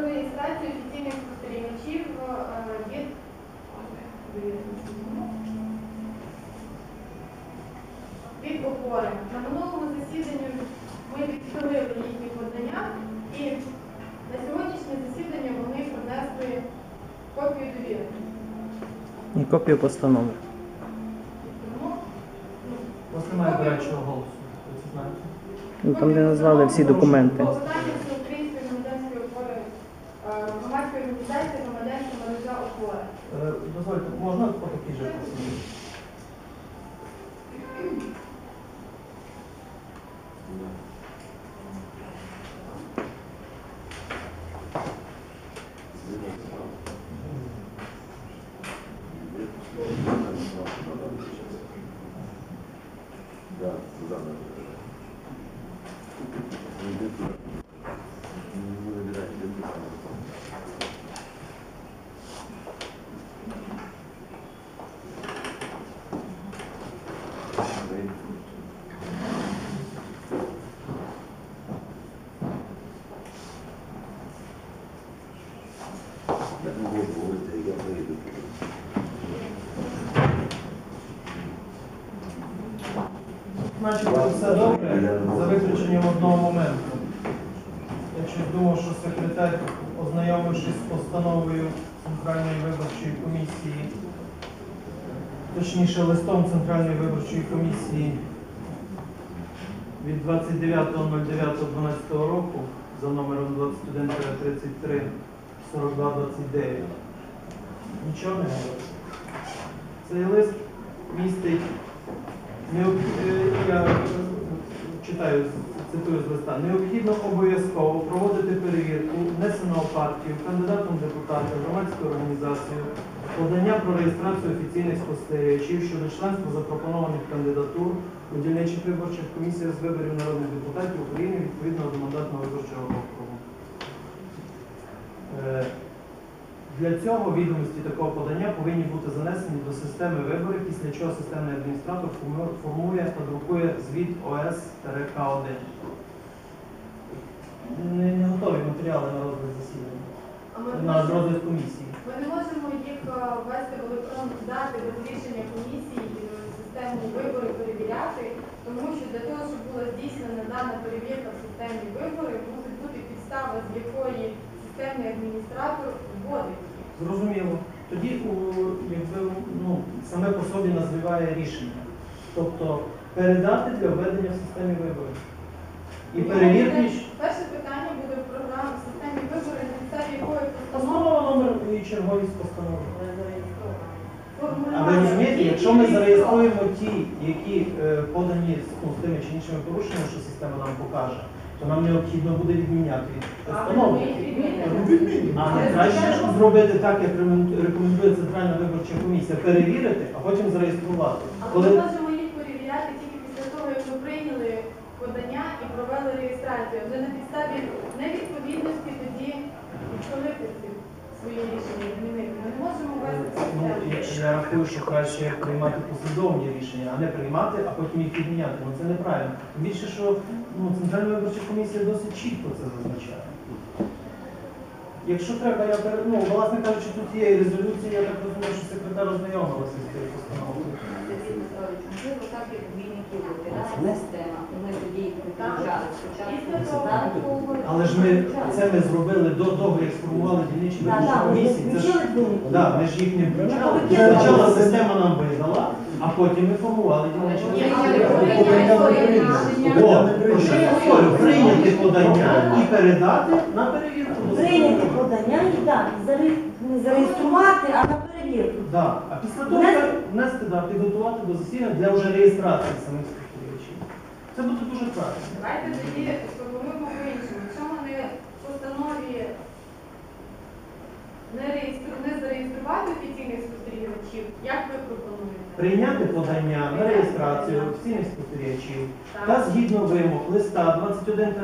реєстрацію офіційних спостерігачів від від опори. На минулому засіданні ми відхилили їхні подання і на сьогоднішнє засідання вони принесли копію довіри. І копію постанови. Тому ну, У вас немає гарячого голосу, ви це знаєте. Ну, Там, де назвали всі документи. можно по отакі же посмотрити? Да, туда надо. Значить, все добре, за виключенням одного моменту. Я щось думав, що секретар, ознайомившись з постановою Центральної виборчої комісії, точніше листом Центральної виборчої комісії від 29.09.12 року за номером 21-33 4229. Нічого не говорить. Цей лист містить Я читаю, цитую з листа. Необхідно обов'язково проводити перевірку внесеного партію, кандидатом в депутати, громадську організацію, подання про реєстрацію офіційних спостерігачів щодо членства запропонованих кандидатур у дільничих виборчих комісіях з виборів народних депутатів України відповідно до мандатного виборчого округу. Е, Для цього відомості такого подання повинні бути занесені до системи виборів, після чого системний адміністратор формує та друкує звіт ОС-К1. Не, не готові матеріали на розгляд засідання, А ми не на можемо- розгляд комісії. Ми не можемо їх е, ввести в електронну дати без рішення комісії і систему вибори перевіряти, тому що для того, щоб була здійснена дана перевірка в системі виборів, мусить бути підстава, з якої системний адміністратор вводить. Зрозуміло. Тоді у, якби, ну, саме по собі називає рішення. Тобто передати для введення в системі виборів. І перевірки. Перше питання буде в програмі в системі виборів, на підставі якої Постанова номер і черговість постанови. А ви розумієте, якщо ми зареєструємо ті, які е, подані ну, з тими чи іншими порушеннями, що система нам покаже, то нам необхідно буде відміняти постанову. А не краще зробити так, як рекомендує Центральна виборча комісія, перевірити, а потім зареєструвати. Але ми можемо їх перевіряти тільки після того, як ми прийняли подання і провели реєстрацію. Вже на підставі невідповідності тоді відхилити свої рішення, змінити. В ну, я, рахую, що краще приймати послідовні рішення, а не приймати, а потім їх відміняти. Ну це неправильно. Тим більше, що ну, Центральна виборча комісія досить чітко це зазначає. Якщо треба, я перед... ну, власне кажучи, тут є і резолюція, я так розумію, що секретар ознайомилася з цією постановою. Система, і ми тоді спочатку. Але ж ми це ми зробили до того, як сформували ми комісії. Це ж да, ми ж їх не включали. Спочатку система нам видала, а потім ми формували дільничі Ні, ні, виборчі ні, комісії. ні, ні, ні. О, про що я говорю? Прийняти подання і передати на перевірку. Прийняти подання і так, не зареєструвати, а на перевірку. Да. А після того Внести- внести, да, підготувати до засідання для вже реєстрації самих спостерігачів. Це буде дуже правильно. Давайте тоді сформулюємо по-іншому. Якщо ми не в постанові не, реєстру... не зареєструвати офіційних спостерігачів, як ви пропонуєте? Прийняти подання на реєстрацію офіційних спостерігачів Так. та згідно вимог листа 21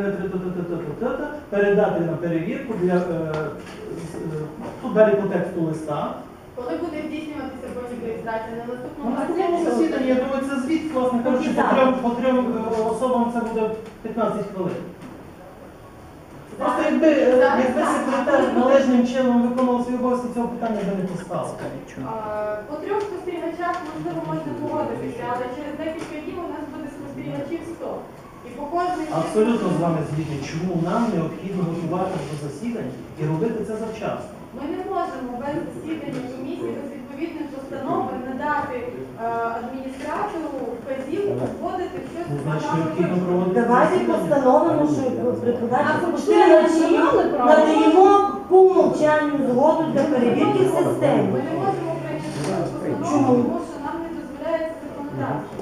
передати на перевірку для е, з- е, тут далі по тексту листа. Коли буде здійснюватися потім реєстрація на наступному На наступному засіданні? засіданні, я думаю, це звіт, власне кажучи, по трьом, по трьом е, особам це буде 15 хвилин. Просто якби е, якби секретар належним чином виконував свої обов'язки, цього питання би не постало. По трьох спостерігачах можливо можна погодитися, але через декілька днів у нас буде спостерігачів 100. І по кожній Абсолютно з вами згідний. Чому нам необхідно готувати до засідань і робити це завчасно? Ми не можемо без засідання комісії, без відповідної постанови надати е, адміністратору вказівку вводити щось виборів. проводити Давайте постановимо, що при А подачі ви спостерігачів що, мали право? надаємо по умовчанню згоду для перевірки в Ми не можемо прийняти постанову, тому що нам не дозволяє це законодавство.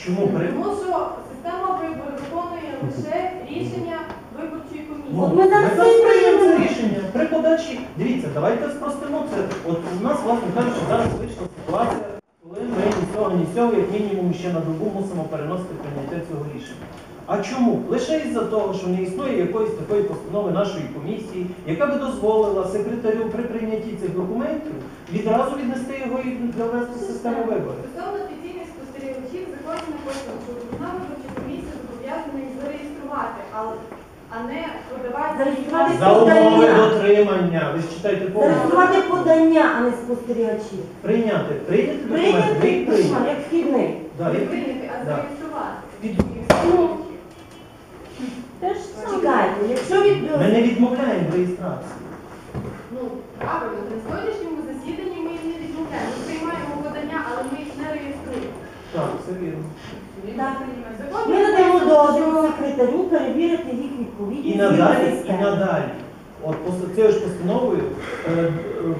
Чому при Тому що система виборів виконує лише рішення виборчої комісії. От ми зараз зараз це приймемо це приймемо. Подачі. Дивіться, давайте спростимо це. От у нас, власне кажучи, зараз вийшла ситуація, коли ми ні з цього, ні з цього, як мінімум, ще на добу мусимо переносити прийняття цього рішення. А чому? Лише із-за того, що не існує якоїсь такої постанови нашої комісії, яка би дозволила секретарю при прийнятті цих документів відразу віднести його і довести в систему виборів. Стосовно офіційних спостерігачів, законі написано, що одна виборча комісія зобов'язана їх зареєструвати, але а не подавати Зареєструвати За умови Подання. дотримання, ви ж читайте повністю. Зареєструвати подання, а не спостерігачів. Прийняти, прийняти документи, ви Прийняти прийняли. як вхідний. Да, не прийняти, а Да. зареєструвати. Під- Ну, Чекайте, якщо від Ми не відмовляємо в реєстрації. Ну, правильно, на сьогоднішньому засіданні ми їх не відмовляємо. Ми приймаємо подання, але ми їх не реєструємо. Так, все вірно. Ми надаємо дозвіл секретарю перевірити їх відповідність. І надалі, і надалі. От цією ж постановою е, е,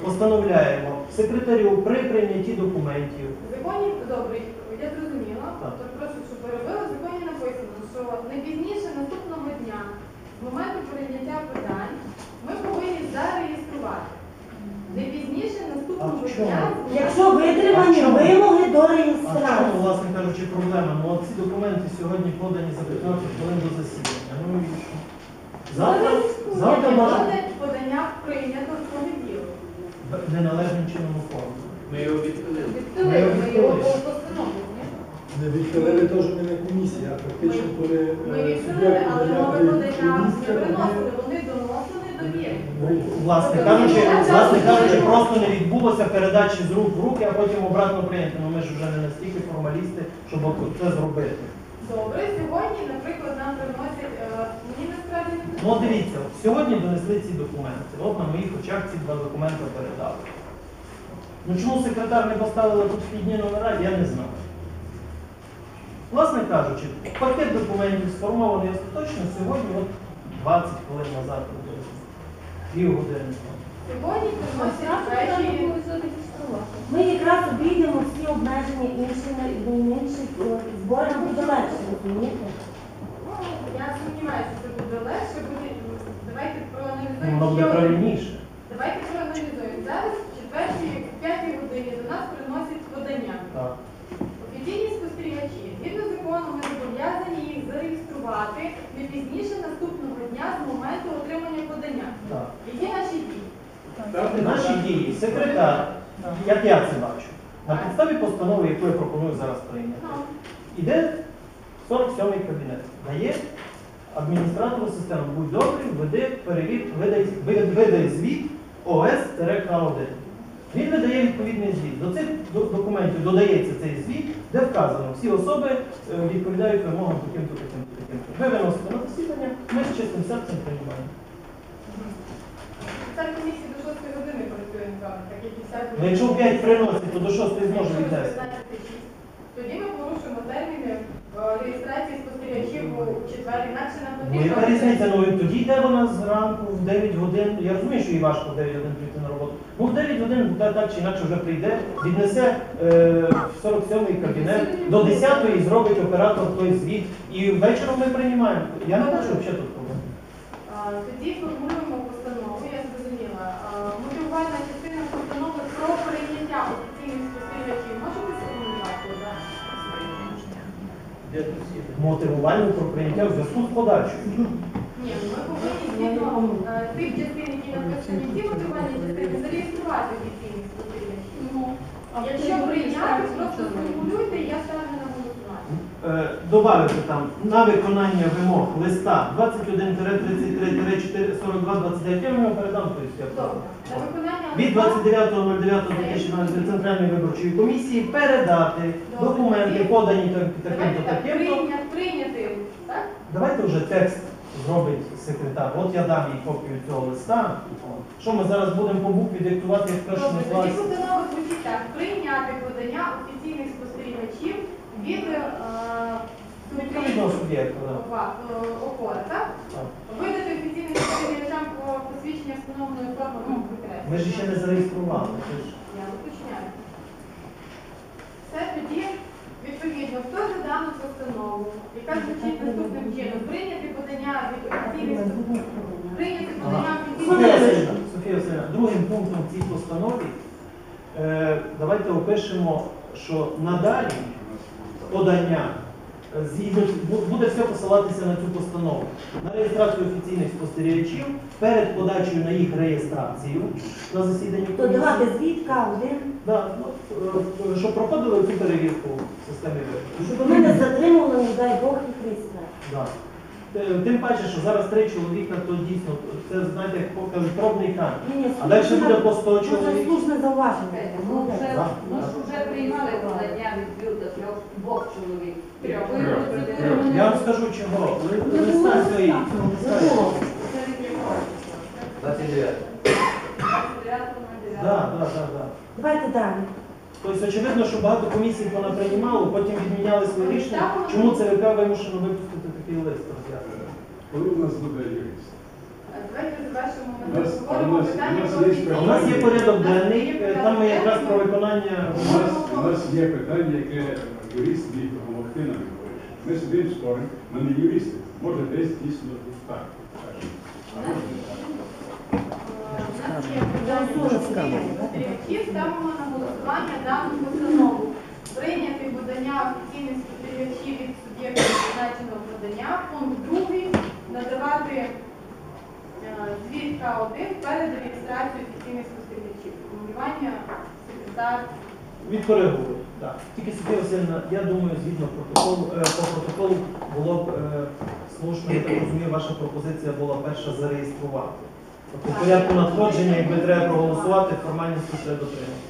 постановляємо секретарю при прийнятті документів. Законі, добре, я зрозуміла, Так. то прошу, щоб перебили, в законі написано, що не пізніше наступного дня, з моменту прийняття подань, ми повинні зареєструвати. Не пізніше наступного А в чому? дня. Якщо витримані А чому? вимоги до реєстрації. Власне кажучи, проблема? Ну, от ці документи сьогодні подані за 15 хвилин до засідання. Ну і що? Завтра, завтра може подання прийнято в понеділок. неналежним чином оформлено. Ми його відхилили. Відхилили ми його по Не відхилили теж не на комісії, а практично коли Ми е, відхилили, суб'єкт але нове подання не місце, приносили, вони доносили Власне кажучи, власне кажучи, просто не відбулося передачі з рук в руки, а потім обратно прийняти. Ну ми ж вже не настільки формалісти, щоб це зробити. Добре, сьогодні, наприклад, нам приносять, е, мені насправді не Ну дивіться, сьогодні донесли ці документи. От на моїх очах ці два документи передали. Ну чому секретар не поставила тут вхідні номера, я не знаю. Власне кажучи, пакет документів сформований остаточно сьогодні, от 20 хвилин назад, пів години. Сьогодні. Ми якраз обійдемо всі обмеження іншими інших е, зборів буде легше, розумієте? Ну, я сумніваюся, що це буде легше, буде. Давайте Ну, проаналізуємо. Воно буде що- правильніше. Давайте проаналізуємо. Зараз в четвертій, в п'ятій годині до нас приносять подання. Так. Офіційні спостерігачі. Згідно закону, ми зобов'язані їх зареєструвати не пізніше наступного дня з моменту отримання подання. Так. Які наші дії? Наші дії, секретар, як я це бачу, на підставі постанови, яку я пропоную зараз прийняти, іде 47-й кабінет, дає адміністратору системи, будь добрий, веди, перевір, видай, ви- видай звіт ОС-К1. Він видає відповідний звіт. До цих документів додається цей звіт, де вказано, всі особи е, відповідають вимогам таким-то, таким-то, таким-то. Ви виносите на засідання, ми з чистим серцем приймаємо. Комісія до 6 години працює, напевно, так як і вся Ну, якщо в 5 приносить, то до 6 зможе віднести. 15.06, Тоді ми порушимо терміни е, реєстрації спостерігачів у четвер, інакше нам Ну, потрібно. яка різниця? Ну і тоді йде вона зранку в 9 годин. Я розумію, що їй важко в 9 годин прийти на роботу. Ну в 9 годин так, так чи інакше вже прийде, віднесе е, в 47-й кабінет, до 10-ї зробить оператор той звіт. І вечором ми приймаємо. Я не бачу взагалі тут проблем. А, Тоді формуємо Мотивувальну про прийняття в зв'язку з подачею. Ні, ми повинні згідно е, тих частин, які написані в мотивальні мотивувальній зареєструвати спостерігачів. Якщо прийняти, просто сформулюйте, я ставлю Добавити там на виконання вимог листа 21-33-42 0229, я вам його передам, Добре. Від листа 29.09.2012 Центральної виборчої комісії передати Добре. документи, подані таким-то, таким-то. прийняти, так? Давайте вже текст зробить секретар. От я дам їй копію цього листа. Що ми зараз будемо по букві диктувати як в першому Добре, тоді класі? постанова звучить так. Прийняти подання офіційних спостерігачів від е. Е, опори, так? Видати офіційним спостерігачам по посвідчення встановленої форми викреслення. Ми ж ще не зареєстрували. Я уточняю. Все тоді, відповідно, хто за дану постанову, яка звучить наступним чином, прийняти подання від офіційних прийняти подання офіційних Софія Васильівна, другим пунктом цій постанові е, давайте опишемо, що надалі подання е, буде все посилатися на цю постанову. На реєстрацію офіційних спостерігачів перед подачею на їх реєстрацію на засіданні То давати комісії. звіт К1, Да, ну, е, щоб проходили цю перевірку в системі щоб ми не затримували, не дай Бог їх реєстрацію. Да. Е, Тим паче, що зараз три чоловіка, то дійсно це знаєте, як кажуть, пробний камінь. Ні, ні, А далі слушне- буде по 100 ну, Це чоловік. слушне зауваження. Ну, вже, Так, ну, ж вже приймали подання від двох до трьох, двох чоловік. Трьох. Ви Я вам скажу чого. Ви Не було листа ну, листа не було. Це від якого? 29. 29.09. Да, да, да, да. Давайте далі. Тобто, очевидно, що багато комісій понаприймало, потім відміняли своє рішення. Чому ЦВК вимушено випустити такий лист роз'яснення? Коли у нас буде юрист? Давайте завершимо У нас- обговоримо у нас- питання у нас про є офіційні- У нас є порядок денний, е, там ми якраз про виконання. У нас, у нас є питання, яке юрист міг допомогти нам вирішити. Ми сидимо споримо, ми не юристи. Може десь дійсно так. У нас є питання про спостерігачів. Ставимо на голосування дану постанову. Прийняти подання офіційних спостерігачів від суб'єктів зазначеного подання. Пункт другий. Надавати е, звіт К1 перед реєстрацією офіційних спостерігачів. Формулювання секретар. Відкоригують. Так. Тільки Васильівна, я думаю, згідно протоколу, е, по протоколу було б е, слушно, я так розумію, ваша пропозиція була перша зареєструвати. Тобто в порядку надходження, якби треба проголосувати, формальності треба дотримати.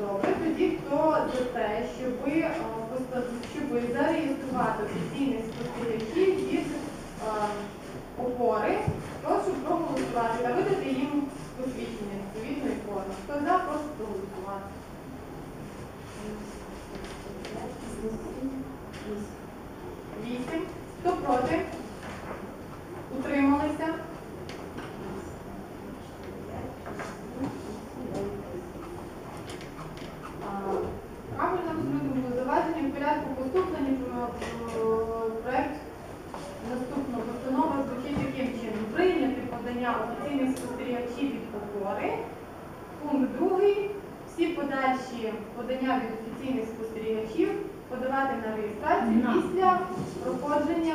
Добре, тоді хто за те, щоб, е, поста- щоб зареєструвати постійних спостерігачів від е, опори, прошу проголосувати та видати їм посвідчення відповідної форми. Хто за, прошу проголосувати. Вісім. Хто проти? Утрималися? А, Правильно абсолютно заведення в порядку поступлення про про проект наступного постанова звучить таким чином. Прийняти подання офіційних спостерігачів від опори. Пункт другий. Всі подальші подання від офіційних спостерігачів подавати на реєстрацію після проходження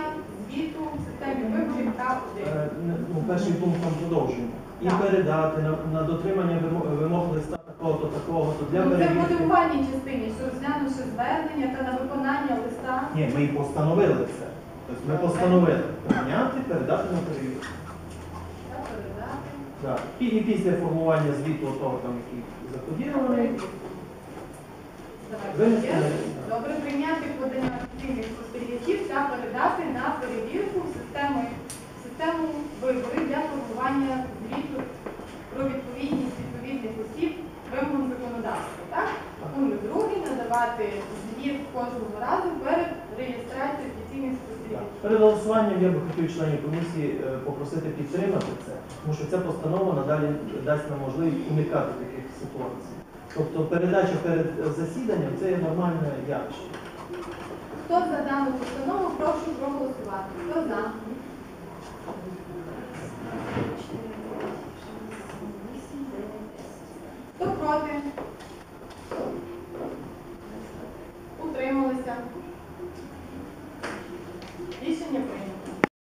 звіту в системі виборів К1. Е, Ну, перший пункт там продовжуємо. І Так. передати на, на дотримання вимог, вимог листа такого-то, такого-то для Ну, це перевірки. буде у вальній частині, що розглянувши звернення та на виконання листа. Ні, ми і постановили це. Тобто ми постановили прийняти, передати на перевірку. та передати. Да. І, і після формування звіту того, там, який закодірований, Добре, прийняти подання офіційних спостерігачів та передати на перевірку в систему, виборів для формування звіту про відповідність відповідних осіб вимогам законодавства. Так? Пункт другий надавати звіт кожного разу перед реєстрацією офіційних спостерігачів. Перед голосуванням я би хотів членів комісії е, попросити підтримати це, тому що ця постанова надалі дасть нам можливість уникати таких ситуацій. Тобто передача перед засіданням це є нормальне явище. Хто за дану постанову, прошу проголосувати. Хто за?